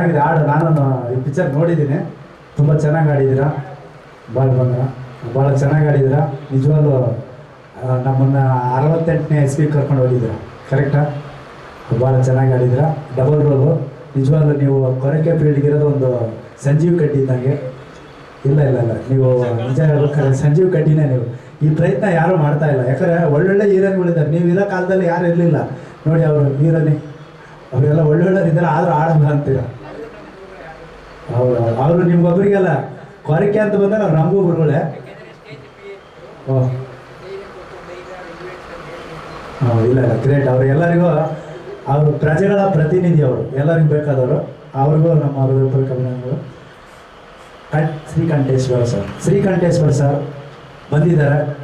ಚೆನ್ನಾಗಿದೆ ಹಾಡು. ನಾನು ಈ ಪಿಕ್ಚರ್ ನೋಡಿದ್ದೀನಿ. ತುಂಬ ಚೆನ್ನಾಗಿ ಆಡಿದ್ದೀರ ಭಾಳ ಬಂದ್ರ ಭಾಳ ಚೆನ್ನಾಗಿ ಆಡಿದ್ದೀರಾ ನಿಜವಾಗ್ಲೂ ನಮ್ಮನ್ನು ಅರವತ್ತೆಂಟನೇ ಎಸ್ ಪಿ ಕರ್ಕೊಂಡು ಹೋಗಿದ್ದೀರಾ? ಕರೆಕ್ಟಾ ಭಾಳ ಚೆನ್ನಾಗಿ ಆಡಿದ್ದೀರಾ ಡಬಲ್ ರೋಲು ನಿಜವಾಗ್ಲೂ ನೀವು ಕೊರಕೆ ಫೀಲ್ಡ್ಗೆ ಇರೋದು ಒಂದು ಸಂಜೀವ್ ಕಡ್ಡಿ ಇದ್ದಂಗೆ. ಇಲ್ಲ ಇಲ್ಲ ಇಲ್ಲ. ನೀವು ನಿಜ ಹೇಳ್ಬೇಕಾದ್ರೆ ಸಂಜೀವ್ ಕಡ್ಡಿನೇ ನೀವು. ಈ ಪ್ರಯತ್ನ ಯಾರು ಮಾಡ್ತಾ ಇಲ್ಲ. ಯಾಕಂದ್ರೆ ಒಳ್ಳೊಳ್ಳೆ ಹೀರೋನ್ಗಳಿದ್ದಾರೆ ನೀವು ಇರೋ ಕಾಲದಲ್ಲಿ ಯಾರು ಇರಲಿಲ್ಲ. ನೋಡಿ ಅವರು ಹೀರೋನಿ. ಅವರೆಲ್ಲ ಒಳ್ಳೊಳ್ಳೆ ಇದ್ದಾರೆ ಆದರೂ ಆಡಲ್ಲ ಅಂತೀರ? ಅವರು ನಿಮ್ಗೊಬ್ರಿಗೆಲ್ಲ ಕೊರಕೆ ಅಂತ ಬಂದಾಗ ರಂಗು ನಮಗೂ ಹಾಂ, ಇಲ್ಲ ಇಲ್ಲ ಗ್ರೇಟ್ ಅವ್ರು ಎಲ್ಲರಿಗೂ, ಅವರು ಪ್ರಜೆಗಳ ಪ್ರತಿನಿಧಿ ಅವರು. ಎಲ್ಲರಿಗೂ ಬೇಕಾದವರು. ಅವ್ರಿಗೂ ನಮ್ಮ ಹೃದಯಪೂರ್ವಕ ಅಭಿನಂದನೆಗಳು. Cut Srikanteshwara sir. Srikanteshwara sir ಬಂದಿದ್ದಾರೆ.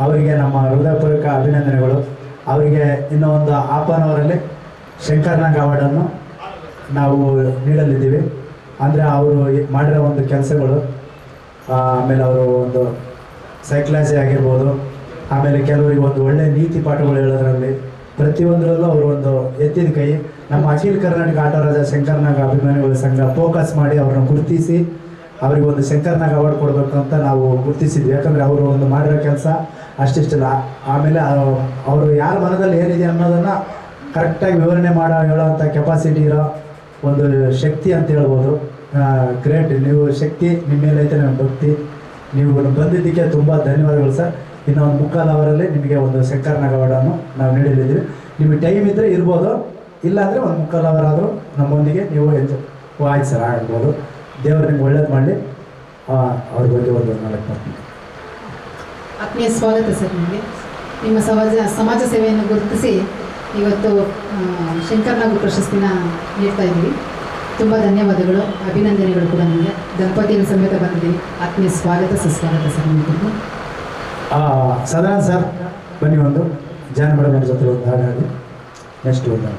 ಅವರಿಗೆ ನಮ್ಮ ಹೃದಯಪೂರ್ವಕ ಅಭಿನಂದನೆಗಳು. ಅವರಿಗೆ ಇನ್ನೂ ಒಂದು ಆನ್ ಅವರಲ್ಲಿ ಶಂಕರ್ನಾಗ್ ಅವಾರ್ಡನ್ನು ನಾವು ನೀಡಲಿದ್ದೀವಿ. ಅಂದರೆ ಅವರು ಮಾಡಿರೋ ಒಂದು ಕೆಲಸಗಳು ಆಮೇಲೆ ಅವರು ಒಂದು ಸೈಕ್ಲಾಜಿ ಆಗಿರ್ಬೋದು, ಆಮೇಲೆ ಕೆಲವರಿಗೆ ಒಂದು ಒಳ್ಳೆ ನೀತಿ ಪಾಠಗಳು ಹೇಳೋದ್ರಲ್ಲಿ, ಪ್ರತಿಯೊಂದರಲ್ಲೂ ಅವರು ಒಂದು ಎತ್ತಿದ ಕೈ. ನಮ್ಮ ಅಖಿಲ ಕರ್ನಾಟಕ ಆಟ ರಾಜ ಶಂಕರ್ನಾಗ ಅಭಿಮಾನಿಗಳ ಸಂಘ ಫೋಕಸ್ ಮಾಡಿ ಅವ್ರನ್ನ ಗುರುತಿಸಿ, ಅವ್ರಿಗೆ ಒಂದು ಶಂಕರ್ನಾಗ ಅವಾರ್ಡ್ ಕೊಡಬೇಕು ಅಂತ ನಾವು ಗುರುತಿಸಿದ್ವಿ. ಯಾಕಂದರೆ ಅವರು ಒಂದು ಮಾಡಿರೋ ಕೆಲಸ ಅಷ್ಟಿಷ್ಟಲ್ಲ. ಆಮೇಲೆ ಅವರು ಯಾರ ಮನದಲ್ಲಿ ಏನಿದೆ ಅನ್ನೋದನ್ನು ಕರೆಕ್ಟಾಗಿ ವಿವರಣೆ ಮಾಡೋ ಹೇಳೋವಂಥ ಕೆಪಾಸಿಟಿ ಇರೋ ಒಂದು ಶಕ್ತಿ ಅಂತ ಹೇಳ್ಬೋದು. ಗ್ರೇಟ್ ನೀವು ಶಕ್ತಿ ನಿಮ್ಮ ಮೇಲೆ ಐತೆ ನಾನು ಭಕ್ತಿ. ನೀವು ಬಂದಿದ್ದಕ್ಕೆ ತುಂಬ ಧನ್ಯವಾದಗಳು ಸರ್. ಇನ್ನು ಒಂದು ಮುಕ್ಕಾಲು ಅವರಲ್ಲಿ ನಿಮಗೆ ಒಂದು ಶಂಕರ್ ಅವಾರ್ಡನ್ನು ನಾವು ನೀಡಲಿದ್ದೀವಿ. ನಿಮಗೆ ಟೈಮ್ ಇದ್ದರೆ ಇರ್ಬೋದು. ಇಲ್ಲಾಂದರೆ ಒಂದು ಮುಕ್ಕಾಲು ಅವರ್ ಆದರೂ ನಮ್ಮೊಂದಿಗೆ ನೀವು ಎಂಜು ಆಯ್ತು ಸರ್, ಆಗ್ಬೋದು. ದೇವರು ನಿಮ್ಗೆ ಒಳ್ಳೇದು ಮಾಡಲಿ. ಅವ್ರ ಬಗ್ಗೆ ಒಂದು ನಾಲ್ಕು ಮಾಡ್ತೀನಿ ಆತ್ಮೀಯ ಸ್ವಾಗತ ಸರ್ ನಿಮಗೆ. ನಿಮ್ಮ ಸಮಾಜ ಸಮಾಜ ಸೇವೆಯನ್ನು ಗುರುತಿಸಿ ಇವತ್ತು ಶಂಕರ್ನಾಗು ಪ್ರಶಸ್ತಿನ ನೀಡ್ತಾ ಇದ್ದೀವಿ. ತುಂಬ ಧನ್ಯವಾದಗಳು, ಅಭಿನಂದನೆಗಳು ಕೂಡ ನಿಮಗೆ. ದಂಪತಿಗಳ ಸಮೇತ ಬಂದಿದ್ದೀವಿ. ಆತ್ಮೀಯ ಸ್ವಾಗತ, ಸುಸ್ವಾಗತ ಸರ್ ನಿಮಗೆ. ಸದಾನಂದ್ ಸರ್, ಬನ್ನಿ ಒಂದು. ಜಾನ್ ಮೇಡಮ್ ಜೊತೆ ಒಂದು ಹಾಡಾಡಿ ನೆಕ್ಸ್ಟ್ ಒಂದು.